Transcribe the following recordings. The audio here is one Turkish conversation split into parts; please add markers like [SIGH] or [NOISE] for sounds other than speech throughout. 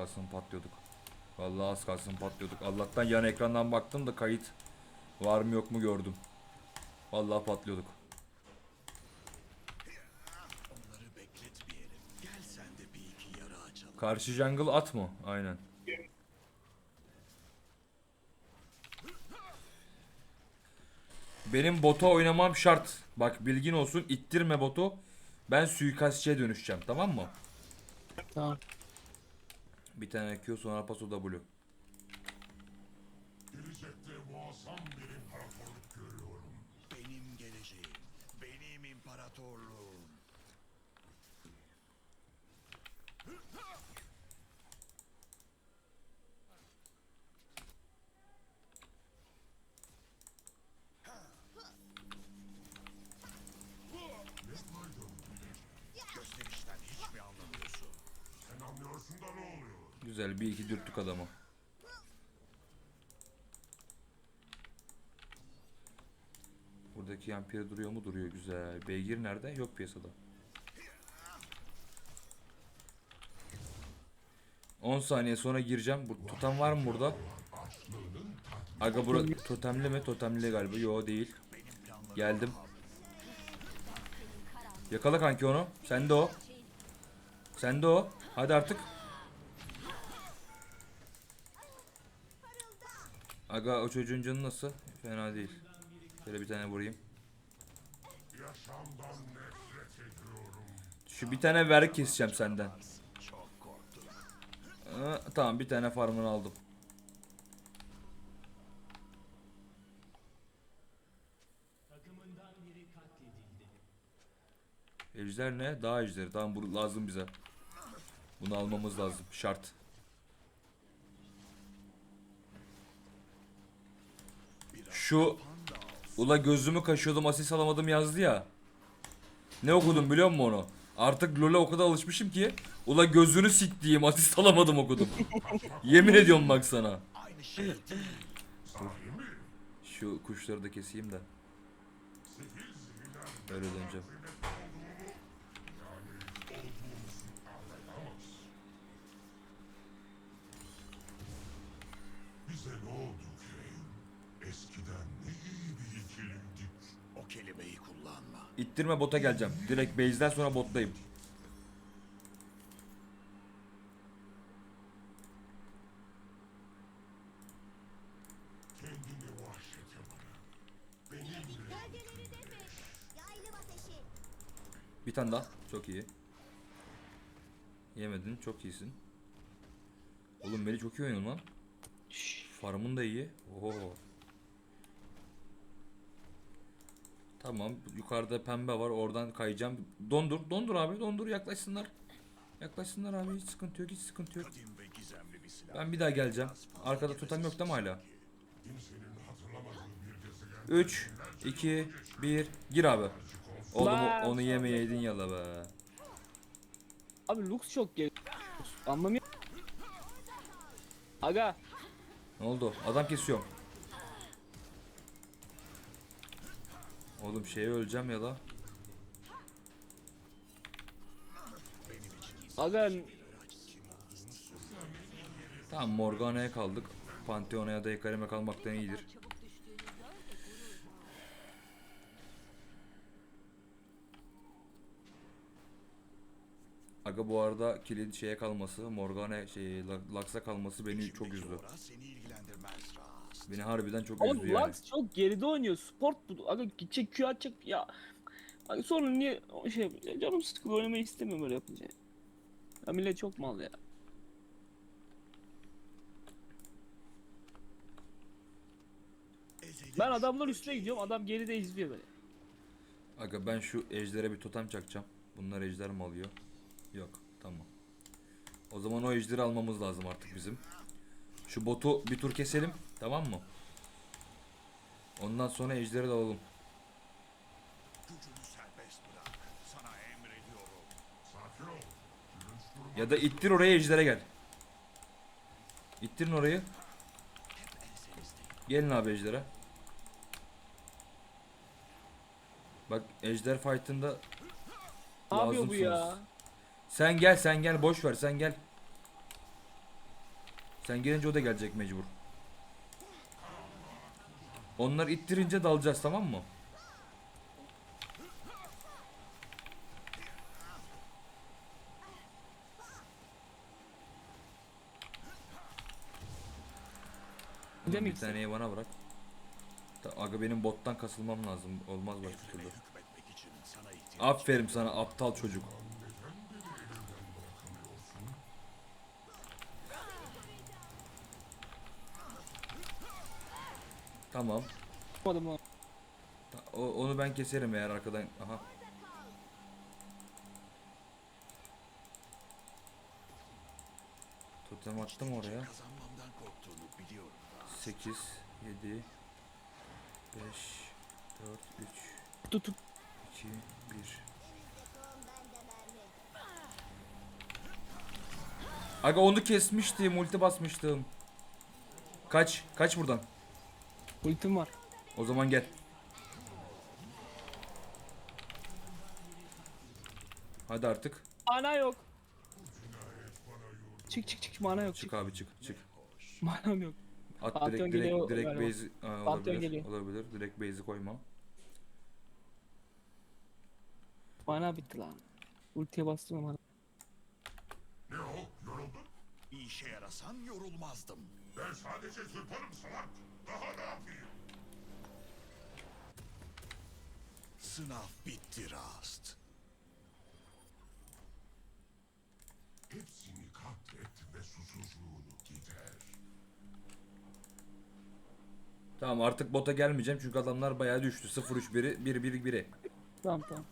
kalsın patlıyorduk. Vallahi az kalsın patlıyorduk. Allah'tan yan ekrandan baktım da kayıt var mı yok mu gördüm. Vallahi patlıyorduk. Onları bekletmeyelim. Gel sen de bir iki yara açalım. Karşı jungle at mı? Aynen. Benim bota oynamam şart. Bak bilgin olsun ittirme botu. Ben suikastçıya dönüşeceğim tamam mı? Tamam. Bir tane Q sonra paso W. Benim geleceğim. Benim imparatorluğum. Gösterişten hiç mi anlamıyorsun? Sen anlıyorsun da ne oluyor? Güzel bir iki dürttük adamı. Buradaki yampir duruyor mu? Duruyor güzel. Beygir nerede? Yok piyasada. 10 saniye sonra gireceğim. Bu totem var mı burada? Aga bura totemli mi? Totemli galiba. Yo değil. Geldim. Yakala kanki onu. Sende o. Sende o. Hadi artık. Aga o çocuğun canı nasıl? Fena değil. Şöyle bir tane vurayım. Şu bir tane vergi keseceğim senden. Aa, tamam bir tane farmını aldım. Ejder ne? Daha ejderi. Tamam bu lazım bize. Bunu almamız lazım. Şart. Şu Ula gözümü kaşıyordum asist alamadım yazdı ya. Ne okudum biliyor musun onu? Artık LoL'e o kadar alışmışım ki Ula gözünü siktiğim asist alamadım okudum. [LAUGHS] Yemin ediyorum bak sana. Şey? Şu kuşları da keseyim de. Öyle döneceğim. Bize ne oldu Kane? Eskiden ne iyi bir ikiliydik. O kelimeyi kullanma. İttirme bota geleceğim. Direkt base'den sonra bottayım. Kendini vahşete bırak. Benimle Gölgeleri defet. Yaylım ateşi. Bir tane daha. Çok iyi. Yemedin. Çok iyisin. Oğlum Meli çok iyi oynuyor lan. Farmın da iyi. Oo. Tamam. Yukarıda pembe var. Oradan kayacağım. Dondur. Dondur abi. Dondur. Yaklaşsınlar. Yaklaşsınlar abi. Hiç sıkıntı yok. Hiç sıkıntı yok. Ben bir daha geleceğim. Arkada totem yok değil mi hala? kimsenin hatırlamadığı bir gezegen 3, 2, 1. Gir abi. Oğlum Lan. onu yemeyeydin yala be. Abi Lux çok gel. Anlamıyor. Aga. Ne oldu? Adam kesiyorum. Oğlum şeye öleceğim ya da. Aga Tamam Morgana'ya kaldık. Pantheon'a ya da Hecarim'e kalmaktan iyidir. Aga bu arada kilit şeye kalması, Morgana şey La- Lux'a kalması beni çok üzdü. Beni harbiden çok oğlum üzdü yani. Lux çok geride oynuyor. Sport bu. Aga gidecek Q atacak ya. Aga sonra niye şey yapıyor? Canım sıkılıyor oynamayı istemiyorum böyle yapınca. Ya millet çok mal ya. Ben adamlar üstüne gidiyorum. Adam geride izliyor böyle. Aga ben şu ejdere bir totem çakacağım. Bunlar ejder mi alıyor? Yok. Tamam. O zaman o ejderi almamız lazım artık bizim. Şu botu bir tur keselim. Tamam mı? Ondan sonra ejderi de alalım. Ya da ittir oraya ejdere gel. İttirin orayı. Gelin abi ejdere. Bak ejder fight'ında yapıyor bu ya? lazımsınız. Sen gel sen gel boş ver sen gel. Sen gelince o da gelecek mecbur. Onlar ittirince dalacağız tamam mı? Bir de Oğlum mi bir taneyi bana bırak. Ta- Aga benim bottan kasılmam lazım. Olmaz başka türlü. Aferin sana aptal çocuk. Tamam. Yapmadım lan. Ta- O, onu ben keserim eğer arkadan. Aha. Totem attım oraya. kazanmamdan korktuğunu biliyorum. 8, 7, 5, 4, 3, Tut tut. 2, 1. Son bende mermi. Aga onu kesmiştim, ulti basmıştım. Kaç, kaç buradan. Ultim var. O zaman gel. Hadi artık. Mana yok. Çık çık çık mana yok. Çık Çık. abi çık, çık. [LAUGHS] Manam yok. At Pantheon direkt direkt direkt galiba. base Aa, Pantheon olabilir. geliyor. Olabilir. Direkt base'i koyma. Mana bitti lan. Ultiye bastım ama. Ne o? Yoruldun? Bir işe yarasan yorulmazdım. Ben sadece zırpanım salak. Daha ne yapayım? Sınav bitti Rast. Hepsini katlet ve susuzluğunu gider. Tamam artık bota gelmeyeceğim çünkü adamlar bayağı düştü. 0-3 biri 1 1 1'i. Tamam tamam.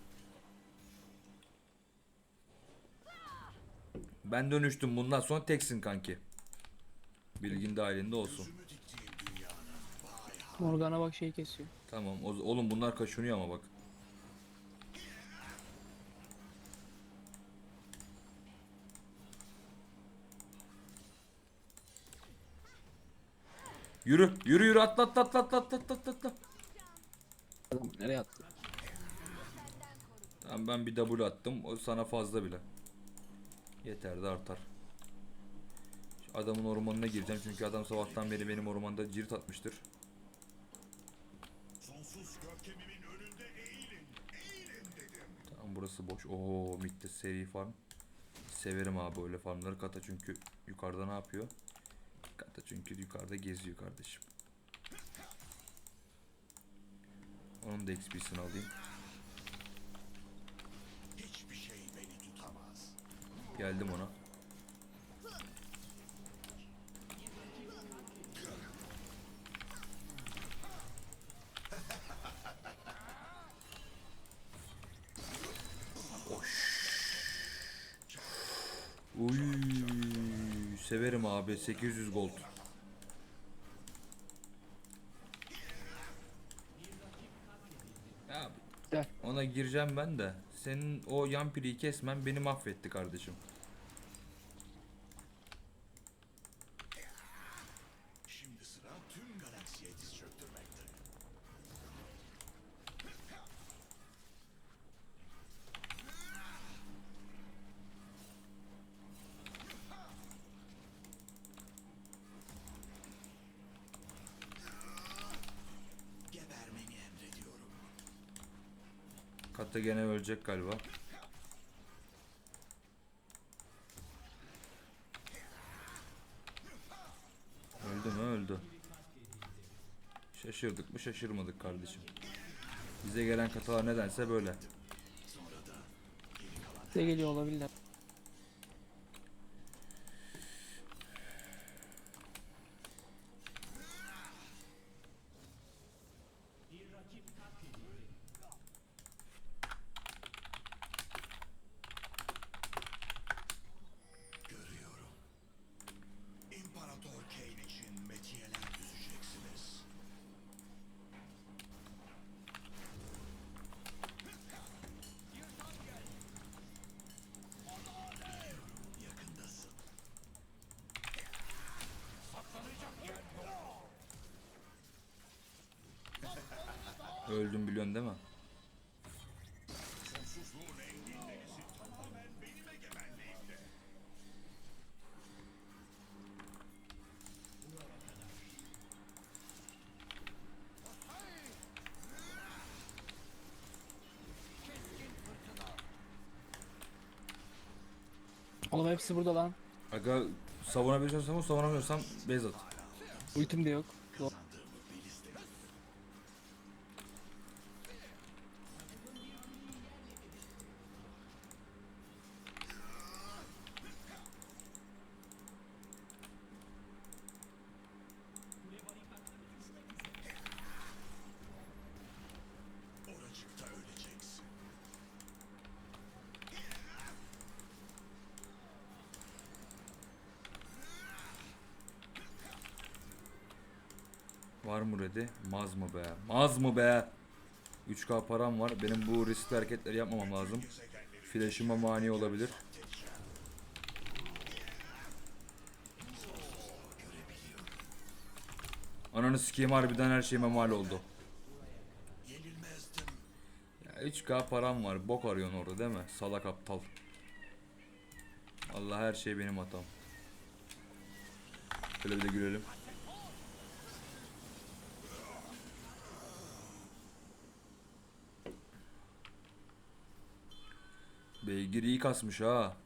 Ben dönüştüm bundan sonra teksin kanki. Bilgin dahilinde olsun. Morgana bak şey kesiyor. Tamam o, oğlum bunlar kaşınıyor ama bak. Yürü, yürü yürü atla atla atla atla atla atla atla, atla. Adam nereye attı? Tamam ben bir W attım. O sana fazla bile. Yeter de artar. Şu adamın ormanına gireceğim çünkü adam sabahtan beri benim ormanda cirit atmıştır. Sonsuz görkemimin önünde eğilin. Eğilin dedim. Tamam burası boş. Oo midde seri farm. Severim abi öyle farmları kata çünkü yukarıda ne yapıyor? Kata çünkü yukarıda geziyor kardeşim. Onun da XP'sini alayım. Hiçbir şey beni tutamaz. Geldim ona. Uy, severim abi 800 gold. Ya ona gireceğim ben de. Senin o yan piriyi kesmen beni mahvetti kardeşim. Ölecek galiba. Öldü mü öldü. Şaşırdık mı şaşırmadık kardeşim. Bize gelen katalar nedense böyle. Size geliyor olabilirler. Öldüm biliyorsun değil mi? Oğlum hepsi burada lan. Aga savunabileceğim savunamıyorsam base at. Ultim de yok. Ready? Maz mı be? Maz mı be? 3k param var. Benim bu riskli hareketleri yapmamam lazım. Flash'ıma mani olabilir. Ananı sikeyim harbiden her şeyime mal oldu. Ya 3k param var. Bok arıyorsun orada değil mi? Salak aptal. Allah her şey benim hatam. Şöyle bir de gülelim. Beygir iyi kasmış ha.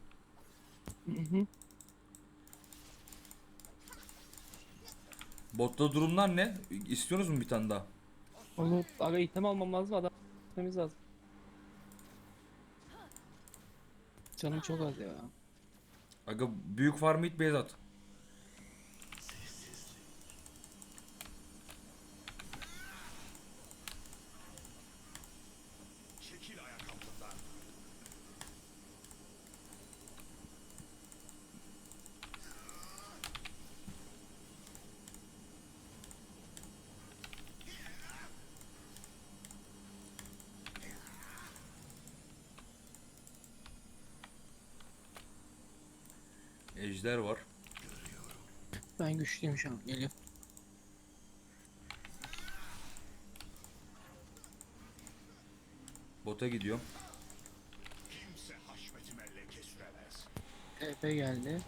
Botta durumlar ne? İstiyorsunuz mu bir tane daha? Onu aga item almam lazım adam. Gitmemiz lazım. Canım çok az ya. Aga büyük farmı it beyaz at. Ejder var. Ben güçlüyüm şu an. Geliyor. Bota gidiyorum. TP geldi.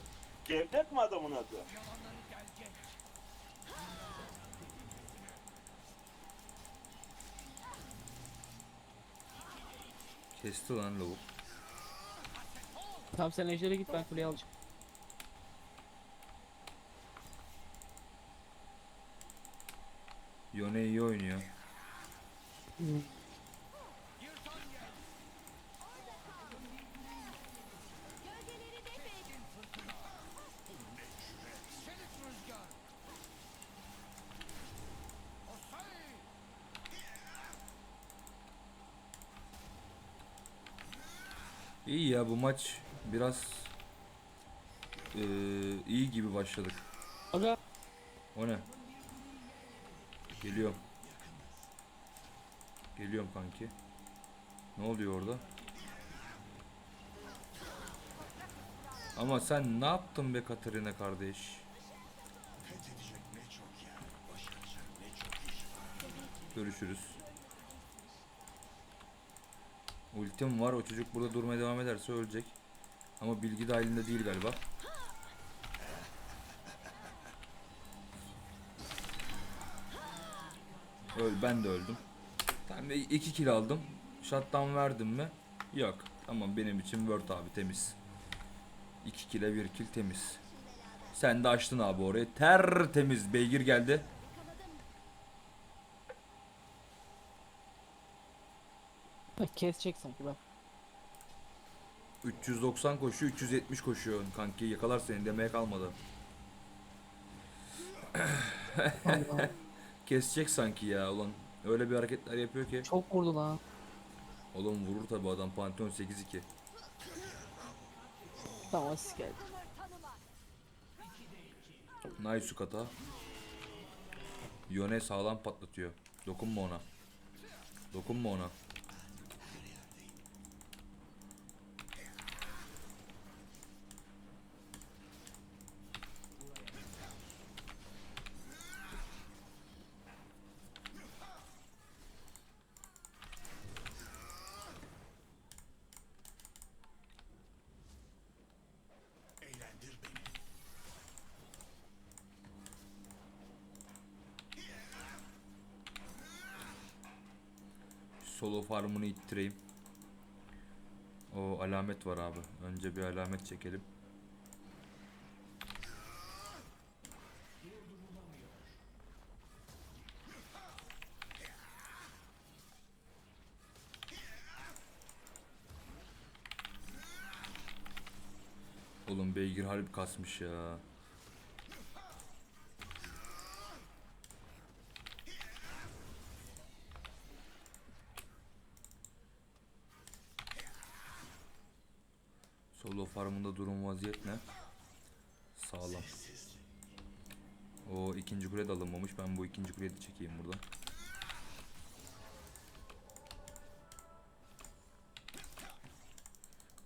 Cevdet mi adamın adı? Kesti lan lavuk. Tamam sen ejdere git ben kuleyi alacağım. Yone iyi oynuyor. İyi ya bu maç biraz eee, iyi gibi başladık. Aga O ne? Geliyorum. Geliyorum kanki. Ne oluyor orada? Ama sen ne yaptın be Katerina kardeş? Görüşürüz. Ultim var. O çocuk burada durmaya devam ederse ölecek. Ama bilgi dahilinde değil galiba. Öl ben de öldüm. Tamam 2 kill aldım. Shutdown verdim mi? Yok. Tamam benim için Word abi temiz. 2 kill'e 1 kill temiz. Sen de açtın abi orayı. Tertemiz beygir geldi. bak kesecek sanki bak. 390 koşuyor, 370 koşuyor kanki. Yakalar seni demeye kalmadı. [LAUGHS] Allah. Kesecek sanki ya ulan. Öyle bir hareketler yapıyor ki. Çok vurdu lan. Oğlum vurur tabi adam Pantheon 8-2. Tamam asist geldi. Nice kata. Yone sağlam patlatıyor. Dokunma ona. Dokunma ona. farmını ittireyim. O alamet var abi. Önce bir alamet çekelim. Oğlum beygir harbi kasmış ya. İkinci kuleyi de çekeyim buradan.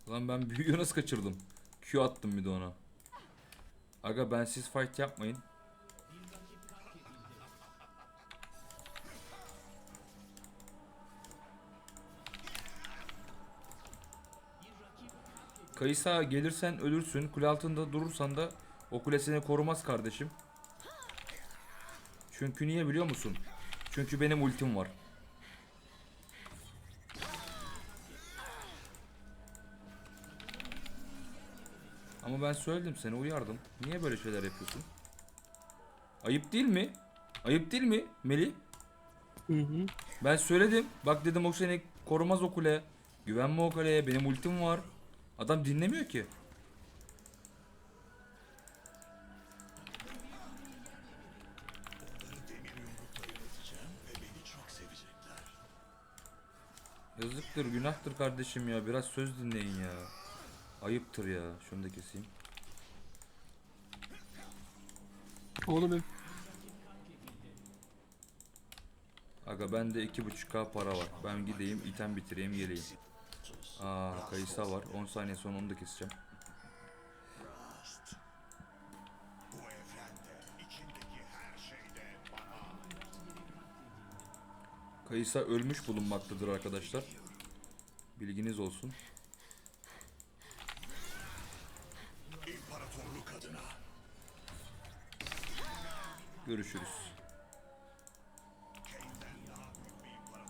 Lan ben büyüğü nasıl kaçırdım? Q attım bir de ona. Aga ben siz fight yapmayın. Kayısa gelirsen ölürsün. Kule altında durursan da o kule seni korumaz kardeşim. Çünkü niye biliyor musun? Çünkü benim ultim var. Ama ben söyledim seni uyardım. Niye böyle şeyler yapıyorsun? Ayıp değil mi? Ayıp değil mi Melih? Hı hı. Ben söyledim. Bak dedim o seni korumaz o kule. Güvenme o kuleye. Benim ultim var. Adam dinlemiyor ki. Yazıktır, günahtır kardeşim ya. Biraz söz dinleyin ya. Ayıptır ya. Şunu da keseyim. Oğlum hep Aga bende 2.5k para var. Ben gideyim item bitireyim geleyim. Aa kayısa var. 10 saniye sonra onu da keseceğim. Kayısa ölmüş bulunmaktadır arkadaşlar. Bilginiz olsun. İmparatorluk adına. Görüşürüz.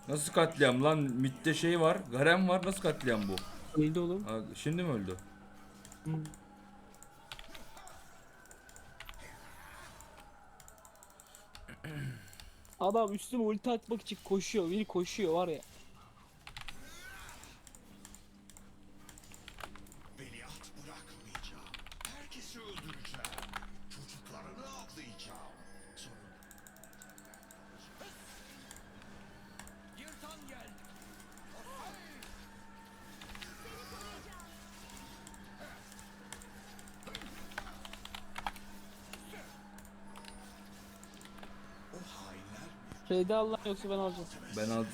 Nasıl katliam lan? Mitte şey var. Garem var. Nasıl katliam bu? öldü oğlum. Ha, şimdi mi öldü? Hı. Adam üstüme ulti atmak için koşuyor. Biri koşuyor var ya. Mi? R'de Allah yoksa ben alacağım. Ben al...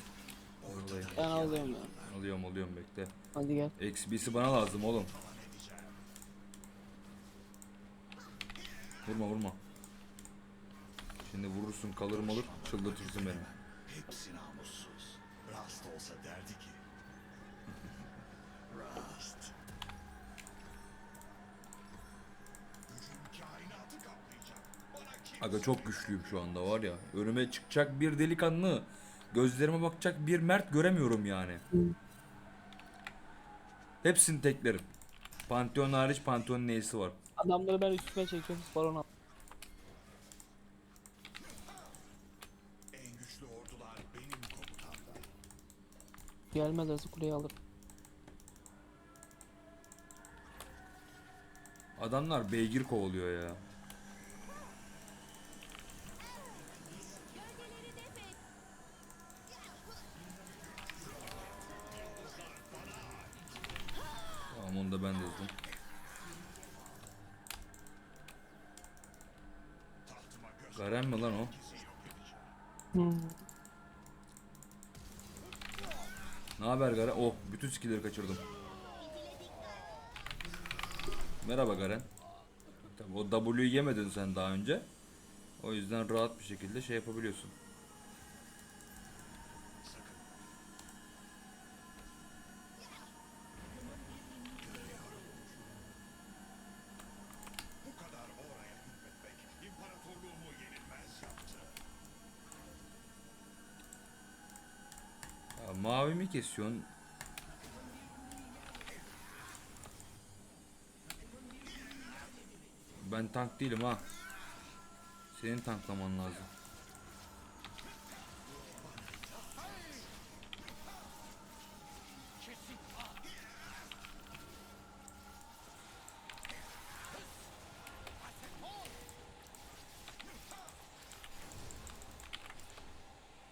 Oradayım. Ben alacağım ya. Alıyorum alıyorum bekle. Hadi gel. XB'si bana lazım oğlum. Vurma vurma. Şimdi vurursun kalır malır çıldırtırsın beni. Hepsi namussuz. Rust olsa derdi ki. Aga çok güçlüyüm şu anda var ya. Önüme çıkacak bir delikanlı. Gözlerime bakacak bir mert göremiyorum yani. Hepsini teklerim. Pantheon hariç Pantheon'un neyisi var. Adamları ben üstüme çekiyorum. Baron al. En güçlü ordular benim komutamda. Gelmezlerse kuleyi alırım. Adamlar beygir kovalıyor ya. Tamam onu da ben de göz Garen mi lan o? Hı. Ne haber Garen? Oh bütün skill'leri kaçırdım. Merhaba Garen. Tabii o W'yu yemedin sen daha önce. O yüzden rahat bir şekilde şey yapabiliyorsun. kesiyorsun? Ben tank değilim ha. Senin tanklaman lazım.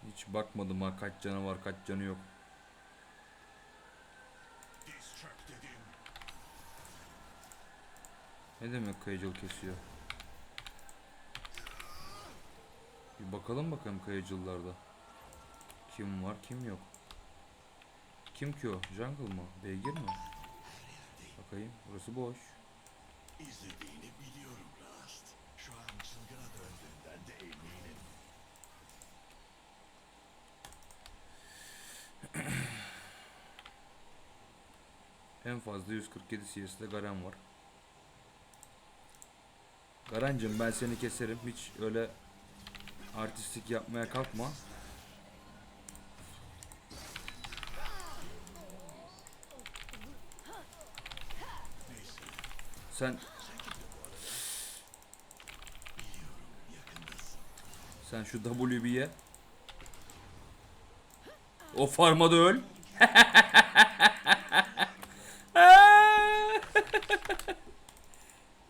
Hiç bakmadım ha kaç canı var kaç canı yok. Ne demek kayıcıl kesiyor? Bir bakalım bakalım kayıcıllarda. Kim var kim yok. Kim ki o? Jungle mı? Beygir mi? Bakayım burası boş. İzlediğini biliyorum Rast. Şu an çılgına döndüğünden de eminim. En fazla 147 CS'de Garen var. Garencim ben seni keserim. Hiç öyle artistik yapmaya kalkma. Sen Sen şu W'yu bir ye. O farmada öl. [LAUGHS]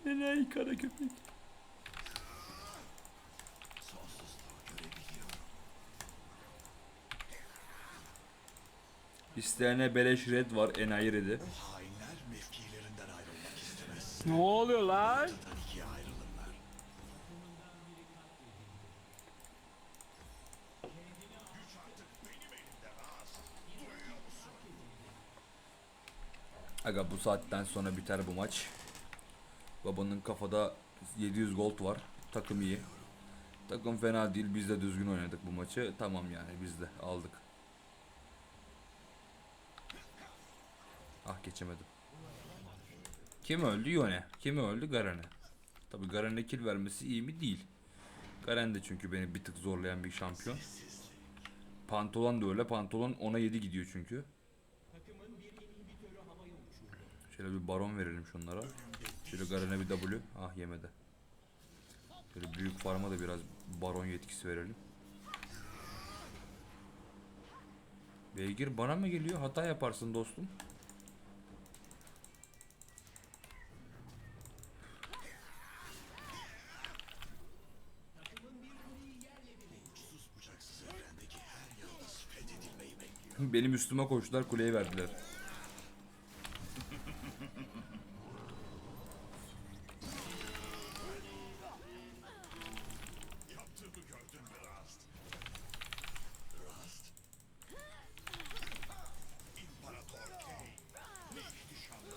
Helal kara köpek. İsteyene beleş red var enayi redi. Hainler mevkilerinden ayrılmak istemez. Ne oluyor lan? Zaten ikiye ayrılırlar. Aga bu saatten sonra biter bu maç. Babanın kafada 700 gold var. Takım iyi. Takım fena değil. Biz de düzgün oynadık bu maçı. Tamam yani biz de aldık. Ah geçemedim. Kim öldü? Yone. Kim öldü? Garen'e. Tabi Garen'e kill vermesi iyi mi? Değil. Garen de çünkü beni bir tık zorlayan bir şampiyon. Pantolon da öyle. Pantolon 10'a 7 gidiyor çünkü. Şöyle bir baron verelim şunlara. Şöyle Garen'e bir W. Ah yemedi. Şöyle büyük farma da biraz baron yetkisi verelim. Beygir bana mı geliyor? Hata yaparsın dostum. Benim üstüme koştular kuleyi verdiler. Yaptığımı gördün mü Rast? Rast, İmparator Kane. Ne ihtişamlı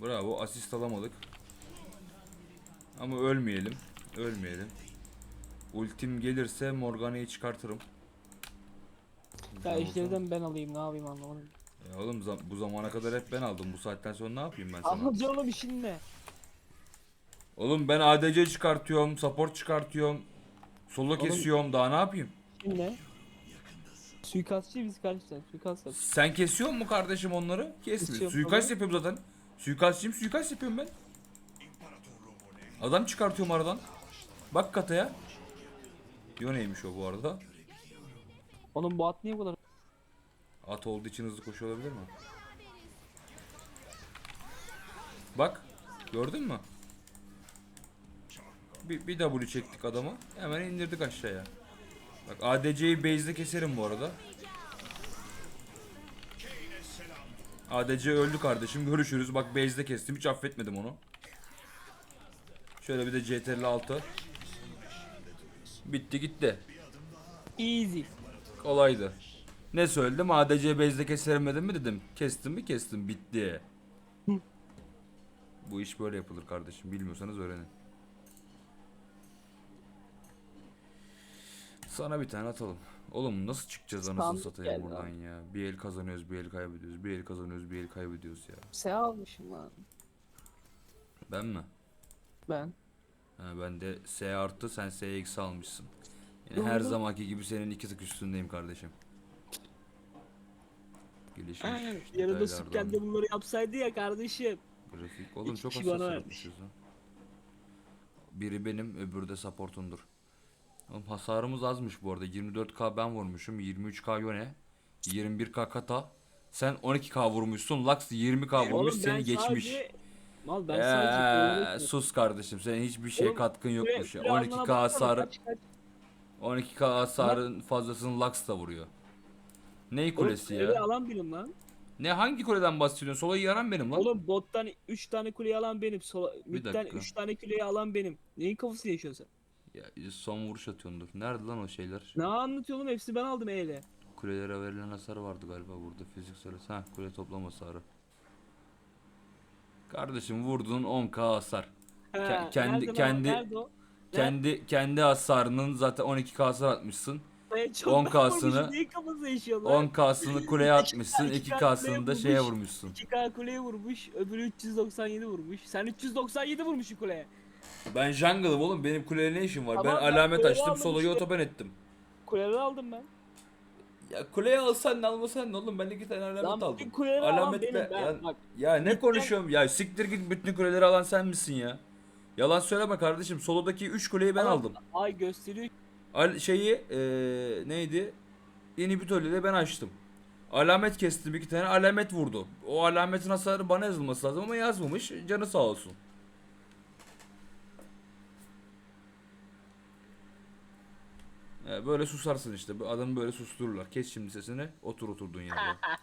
bir Bravo asist alamadık. Ama ölmeyelim. Ölmeyelim. Ultim gelirse Morgana'yı çıkartırım. Ya Tamam, işlerden ben alayım ne yapayım anlamadım. Ya oğlum zam- bu zamana kadar hep ben aldım. Bu saatten sonra ne yapayım ben sana? Ama canım işin ne? Oğlum ben ADC çıkartıyorum, support çıkartıyorum. Solo Oğlum- kesiyorum. Daha ne yapayım? İşin ne? Suikastçı biz karşıdan suikast yap. Sen kesiyor mu kardeşim onları? Kesmiyor. Kesiyorum Suikast tabii. yapıyorum zaten. Suikastçıyım, suikast yapıyorum ben. Adam çıkartıyorum aradan. Bak kataya. Yo neymiş o bu arada? Onun bu at niye bu kadar? At olduğu için hızlı koşuyor olabilir mi? Bak. Gördün mü? Bir, bir W çektik adamı. Hemen indirdik aşağıya. Bak ADC'yi base'de keserim bu arada. ADC öldü kardeşim. Görüşürüz. Bak base'de kestim. Hiç affetmedim onu. Şöyle bir de CTRL 6. Bitti gitti. Easy. Kolaydı. Ne söyledim? ADC base'de keserim dedim mi dedim. Kestim mi kestim. Bitti. [LAUGHS] Bu iş böyle yapılır kardeşim. Bilmiyorsanız öğrenin. Sana bir tane atalım. Oğlum nasıl çıkacağız anasını Sandık satayım geldi buradan ya. Bir el kazanıyoruz, bir el kaybediyoruz. Bir el kazanıyoruz, bir el kaybediyoruz ya. Se almışım lan. Ben mi? Ben. Ha, ben de S artı sen S eksi almışsın. Her Doğru. zamanki gibi senin iki tık üstündeyim kardeşim. Gelişmiş Aynen. Detaylardan. Sükken de bunları yapsaydı ya kardeşim. Grafik. Oğlum İki çok kişi bana hassas vermiş. yapmışız lan. Biri benim öbürü de supportumdur. Oğlum hasarımız azmış bu arada. 24k ben vurmuşum. 23k Yone. 21k Kata. Sen 12k vurmuşsun. Lux 20k vurmuş Oğlum seni geçmiş. sadece Mal ben sadece koymak sus kardeşim senin hiçbir şeye Oğlum, katkın yokmuş ya. kule almana 12k baksana, hasarı kaç- kaç- 12k hasarın fazlasını Lux da vuruyor. Ney Oğlum, kulesi kuleyi ya? alan benim lan. Ne hangi kuleden bahsediyorsun? Solayı yaran benim lan. Oğlum bottan 3 tane kuleyi alan benim. Sola, midden dakika. 3 tane kuleyi alan benim. Neyin kafası yaşıyorsun sen? Ya, son vuruş atıyordur. Nerede lan o şeyler? Ne anlatıyorsun oğlum? Hepsi ben aldım eyle. Kulelere verilen hasar vardı galiba burada fiziksel. Ha kule toplam hasarı. Kardeşim vurdun 10k hasar. Ke- kendi- nerede lan o? kendi- Nerede o? Kendi kendi hasarının zaten 12k hasar atmışsın. Ben çok 10K'sını vurmuşum, Neyin kafası yaşıyorsun lan? 10k'sını kuleye [LAUGHS] atmışsın. İki k- 2k'sını da kuleye şeye vurmuş. vurmuşsun. 2K kuleye vurmuş, öbürü 397 vurmuş. Sen 397 vurmuşsun kuleye. Ben jungle'ım oğlum benim kuleye ne işim var? Tamam, ben ben alamet açtım aldım solayı işte. otoban ettim. Kuleleri aldım ben. Ya kuleye alsan ne almasan ne oğlum ben iki tane alamet Lan aldım. kuleleri alan Alametle benim ben. ya, Bak ya ne konuşuyorum ya siktir git bütün kuleleri alan sen misin ya? Yalan söyleme kardeşim solodaki 3 kuleyi ben Ama aldım. Ay gösteriyor. Al şeyi eee neydi? İnhibitörü de ben açtım. Alamet kestim iki tane alamet vurdu. O alametin hasarı bana yazılması lazım ama yazmamış. Canı sağ olsun. Ee, böyle susarsın işte. Adamı böyle sustururlar. Kes şimdi sesini. Otur oturduğun yerde. [LAUGHS]